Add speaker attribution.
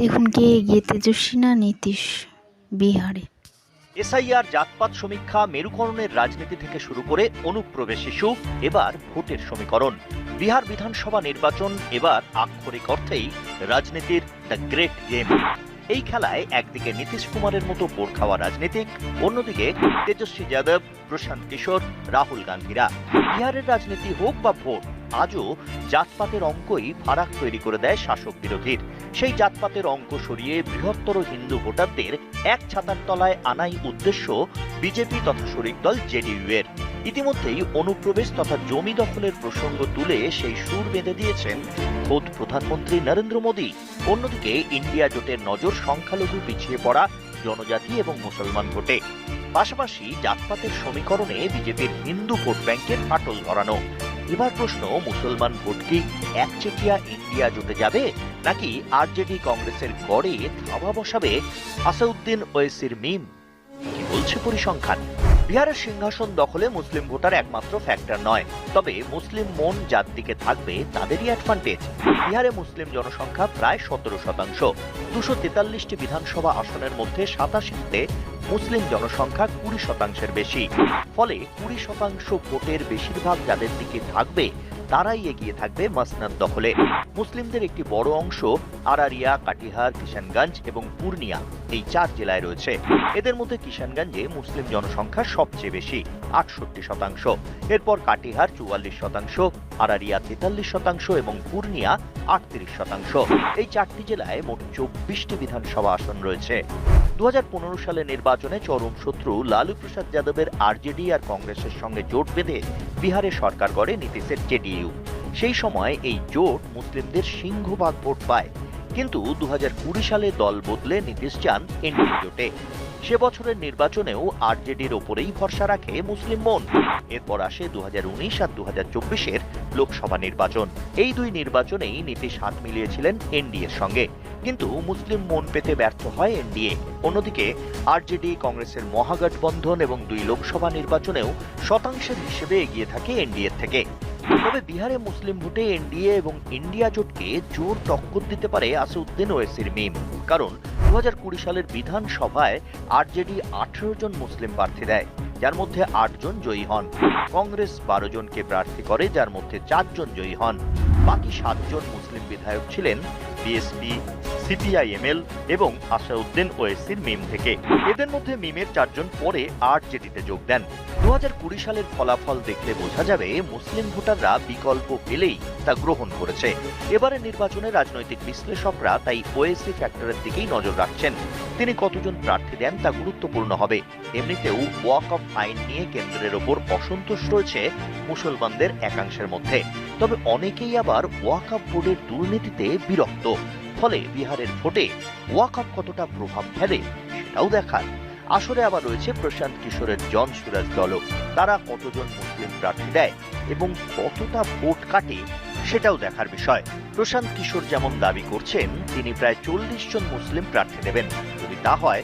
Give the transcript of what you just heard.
Speaker 1: দেখুন কে এগিয়ে তেজস্বী না নীতিশ, বিহারে।
Speaker 2: এসআইআর জাতপাত সমীক্ষা মেরুকরণের রাজনীতি থেকে শুরু করে অনুপ্রবেশ ইস্যু এবার ভোটের সমীকরণ। বিহার বিধানসভা নির্বাচন এবার আক্ষরিক অর্থেই রাজনীতির দ্য গ্রেট গেম এই খেলায় একদিকে নীতিশ কুমারের মতো বোর খাওয়া রাজনীতিক, অন্যদিকে তেজস্বী যাদব, প্রশান্ত কিশোর, রাহুল গান্ধীরা। বিহারের রাজনীতি হোক বা ভোট আজও জাতপাতের অঙ্কই ফারাক তৈরি করে দেয় শাসক বিরোধীর। সেই জাতপাতের অঙ্ক সরিয়ে বৃহত্তর হিন্দু ভোটারদের এক ছাতার তলায় আনাই উদ্দেশ্য বিজেপি তথা শরিক দল জেডিইউ এর ইতিমধ্যেই অনুপ্রবেশ তথা জমি দখলের প্রসঙ্গ তুলে সেই সুর বেঁধে দিয়েছেন খোদ প্রধানমন্ত্রী নরেন্দ্র মোদী। অন্যদিকে ইন্ডিয়া জোটের নজর সংখ্যালঘু পিছিয়ে পড়া জনজাতি এবং মুসলমান ভোটে। পাশাপাশি জাতপাতের সমীকরণে বিজেপির হিন্দু ভোট ব্যাংকের ফাটল ধরানো। এবার প্রশ্ন, মুসলমান ভোটকে একচেটিয়া ইন্ডিয়া জুটে যাবে? নাকি আরজেডি কংগ্রেসের গড়ে থাবা বসাবে? আসাউদ্দিন ওয়েসির মিম। কি বলছে পরিসংখ্যান? বিহারের সিংহাসন দখলে মুসলিম ভোটার একমাত্র ফ্যাক্টর নয়। তবে মুসলিম মন যার দিকে থাকবে, তাদেরই অ্যাডভান্টেজ বিহারে মুসলিম জনসংখ্যা প্রায় সতেরো শতাংশ। দুশো তেতাল্লিশটি বিধানসভা আসনের মধ্যে সাতাশিতে মুসলিম জনসংখ্যা কুড়ি শতাংশের বেশি। ফলে কুড়ি শতাংশ ভোটের বেশিরভাগ যাদের দিকে থাকবে, তারাই এগিয়ে থাকবে মাসনাদ দখলে। মুসলিমদের একটি বড় অংশ আরারিয়া, কাটিহার কিষানগঞ্জ এবং পূর্ণিয়া। এই চার জেলায় রয়েছে। এদের মধ্যে কিষানগঞ্জে মুসলিম জনসংখ্যা সবচেয়ে বেশি, আটষট্টি শতাংশ। এরপর কাটিহার চুয়াল্লিশ শতাংশ, আরারিয়া তেতাল্লিশ শতাংশ এবং পূর্ণিয়া আটত্রিশ শতাংশ। এই চারটি জেলায় মোট চব্বিশটি বিধানসভা আসন রয়েছে। দু সালে নির্বাচনে চরম শত্রু লালু প্রসাদ যাদবের আরজেডি আর কংগ্রেসের সঙ্গে জোট বেঁধে বিহারে সরকার গড়ে নীতিশের জেডিইউ। সেই সময় এই জোট মুসলিমদের সিংহভাগ ভোট পায়। কিন্তু দু হাজার কুড়ি সালে দল বদলে নীতিশ চান এনডিএ জোটে সে বছরের নির্বাচনেও আরজেডির ওপরেই ভরসা রাখে মুসলিম মন। এরপর আসে দু হাজার উনিশ আর দু এর লোকসভা নির্বাচন। এই দুই নির্বাচনেই নীতিশ হাত মিলিয়েছিলেন এনডিএর সঙ্গে। কিন্তু মুসলিম মন পেতে ব্যর্থ হয় এনডিএ। অন্যদিকে, আরজেডি, কংগ্রেসের মহাগঠবন্ধন এবং দুই লোকসভা নির্বাচনেও শতাংশের হিসেবে এগিয়ে থাকে এনডিএর থেকে। তবে বিহারে মুসলিম ভোটে এনডিএ এবং ইন্ডিয়া জোটকে জোর টক্কর দিতে পারে আসিউদ্দিন ওয়েসির মিম, কারণ দু সালের বিধানসভায় আরজেডি আঠেরো জন মুসলিম প্রার্থী দেয়, যার মধ্যে আটজন জয়ী হন। কংগ্রেস বারো জনকে প্রার্থী করে, যার মধ্যে চারজন জয়ী হন। বাকি সাতজন মুসলিম বিধায়ক ছিলেন বিএসপি সিপিআইএমএল এবং আসাউদ্দিন ওয়েসির মিম থেকে। এদের মধ্যে মিমের চারজন পরে আরজেডিতে যোগ দেন। দু সালের ফলাফল দেখলে বোঝা যাবে মুসলিম ভোটাররা বিকল্প পেলেই তা গ্রহণ করেছে। এবারে নির্বাচনে রাজনৈতিক বিশ্লেষকরা তাই ওএসি ফ্যাক্টরের দিকেই নজর রাখছেন। তিনি কতজন প্রার্থী দেন তা গুরুত্বপূর্ণ হবে। এমনিতেও ওয়াক অফ আইন নিয়ে কেন্দ্রের ওপর অসন্তোষ রয়েছে মুসলমানদের একাংশের মধ্যে। তবে অনেকেই আবার ওয়াক অফ বোর্ডের দুর্নীতিতে বিরক্ত। ফলে বিহারের ভোটে ওয়াক অফ কতটা প্রভাব ফেলে সেটাও দেখার। আসরে আবার রয়েছে প্রশান্ত কিশোরের জন সুরাজ দলও। তারা কতজন মুসলিম প্রার্থী দেয় এবং কতটা ভোট কাটে সেটাও দেখার বিষয়। প্রশান্ত কিশোর যেমন দাবি করছেন, তিনি প্রায় চল্লিশ জন মুসলিম প্রার্থী দেবেন যদি তা হয়